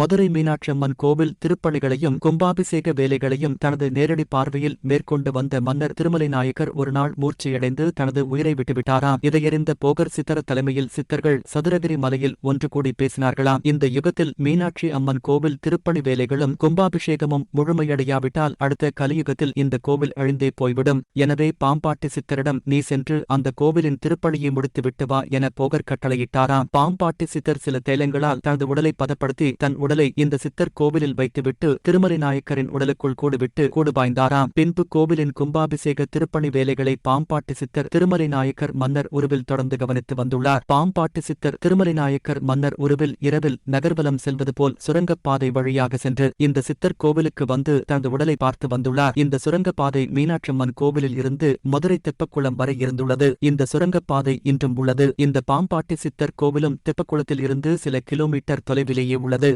மதுரை மீனாட்சியம்மன் கோவில் திருப்பணிகளையும் கும்பாபிஷேக வேலைகளையும் தனது நேரடி பார்வையில் மேற்கொண்டு வந்த மன்னர் திருமலை நாயக்கர் ஒருநாள் மூர்ச்சியடைந்து தனது உயிரை விட்டுவிட்டாராம். இதையறிந்த போகர் சித்தர தலைமையில் சித்தர்கள் சதுரகிரி மலையில் ஒன்று கூடி பேசினார்களாம். இந்த யுகத்தில் மீனாட்சி அம்மன் கோவில் திருப்பணி வேலைகளும் கும்பாபிஷேகமும் முழுமையடையாவிட்டால் அடுத்த கலியுகத்தில் இந்த கோவில் அழிந்தே போய்விடும். எனவே பாம்பாட்டி சித்தரிடம் நீ சென்று அந்த கோவிலின் திருப்பணியை முடித்துவிட்டு வா என போகர் கட்டளையிட்டாராம். பாம்பாட்டி சித்தர் சில தேலங்களால் தனது உடலை பதப்படுத்தி தன் உடலை இந்த சித்தர் கோவிலில் வைத்துவிட்டு திருமலை நாயக்கரின் உடலுக்குள் கூடுவிட்டு கூடுபாய்ந்தாராம் பின்பு கோவிலின் கும்பாபிஷேக திருப்பணி வேலைகளை பாம்பாட்டி சித்தர் திருமலை நாயக்கர் மன்னர் உருவில் தொடர்ந்து கவனித்து வந்துள்ளார். பாம்பாட்டி சித்தர் திருமலை நாயக்கர் மன்னர் உருவில் இரவில் நகர்வலம் செல்வது போல் சுரங்கப்பாதை வழியாக சென்று இந்த சித்தர் கோவிலுக்கு வந்து தனது உடலை பார்த்து வந்துள்ளார். இந்த சுரங்கப்பாதை மீனாட்சம்மன் கோவிலில் இருந்து மதுரை தெப்பக்குளம் வரை இருந்துள்ளது. இந்த சுரங்கப்பாதை இன்றும் உள்ளது. இந்த பாம்பாட்டி சித்தர் கோவிலும் தெப்பக்குளத்தில் இருந்து சில கிலோமீட்டர் தொலைவிலேயே உள்ளது.